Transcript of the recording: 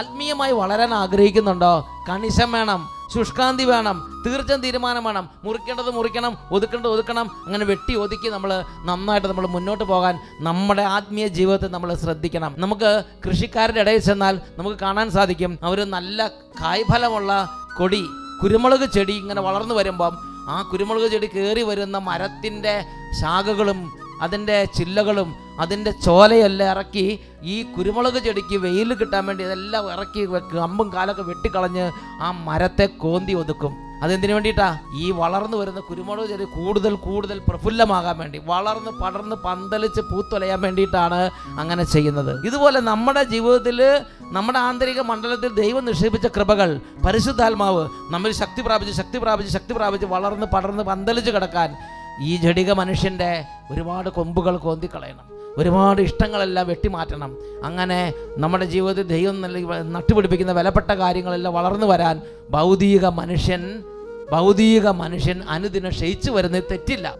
ആത്മീയമായി വളരാൻ ആഗ്രഹിക്കുന്നുണ്ടോ? കണിശം വേണം ശുഷ്കാന്തി വേണം തീർച്ചയായും തീരുമാനം വേണം. മുറിക്കേണ്ടത് മുറിക്കണം ഒതുക്കേണ്ടത് ഒതുക്കണം. അങ്ങനെ വെട്ടി ഒതുക്കി നമ്മൾ നന്നായിട്ട് നമ്മൾ മുന്നോട്ട് പോകാൻ നമ്മുടെ ആത്മീയ ജീവിതത്തെ നമ്മൾ ശ്രദ്ധിക്കണം. നമുക്ക് കൃഷിക്കാരുടെ ഇടയിൽ ചെന്നാൽ നമുക്ക് കാണാൻ സാധിക്കും. അവർ നല്ല കായ്ഫലമുള്ള കൊടി കുരുമുളക് ചെടി ഇങ്ങനെ വളർന്നു വരുമ്പം ആ കുരുമുളക് ചെടി കയറി വരുന്ന മരത്തിന്റെ ശാഖകളും അതിന്റെ ചില്ലകളും അതിന്റെ ചോലയെല്ലാം ഇറക്കി ഈ കുരുമുളക് ചെടിക്ക് വെയിൽ കിട്ടാൻ വേണ്ടി ഇതെല്ലാം ഇറക്കി കമ്പും കാലൊക്കെ വെട്ടിക്കളഞ്ഞ് ആ മരത്തെ കോന്തി ഒതുക്കും. അതെന്തിനു വേണ്ടിയിട്ടാ? ഈ വളർന്നു വരുന്ന കുരുമുളക് ചെടി കൂടുതൽ കൂടുതൽ പ്രഫുല്ലമാകാൻ വേണ്ടി വളർന്ന് പടർന്ന് പന്തലിച്ച് പൂത്തൊലയാൻ വേണ്ടിയിട്ടാണ് അങ്ങനെ ചെയ്യുന്നത്. ഇതുപോലെ നമ്മുടെ ജീവിതത്തിൽ നമ്മുടെ ആന്തരിക മണ്ഡലത്തിൽ ദൈവം നിക്ഷേപിച്ച കൃപകൾ പരിശുദ്ധാത്മാവ് നമ്മൾ ശക്തി പ്രാപിച്ച് ശക്തി പ്രാപിച്ച് ശക്തി പ്രാപിച്ച് വളർന്ന് പടർന്ന് പന്തലിച്ച് കിടക്കാൻ ഈ ജടിക മനുഷ്യന്റെ ഒരുപാട് കൊമ്പുകൾ കോന്തിക്കളയണം. ഒരുപാട് ഇഷ്ടങ്ങളെല്ലാം വെട്ടിമാറ്റണം. അങ്ങനെ നമ്മുടെ ജീവിതത്തിൽ ദൈവം നട്ടുപിടിപ്പിക്കുന്ന വിലപ്പെട്ട കാര്യങ്ങളെല്ലാം വളർന്നു വരാൻ ഭൗതിക മനുഷ്യൻ ഭൗതിക മനുഷ്യൻ അനുദിനം ക്ഷയിച്ചു വരുന്നത് തെറ്റില്ല.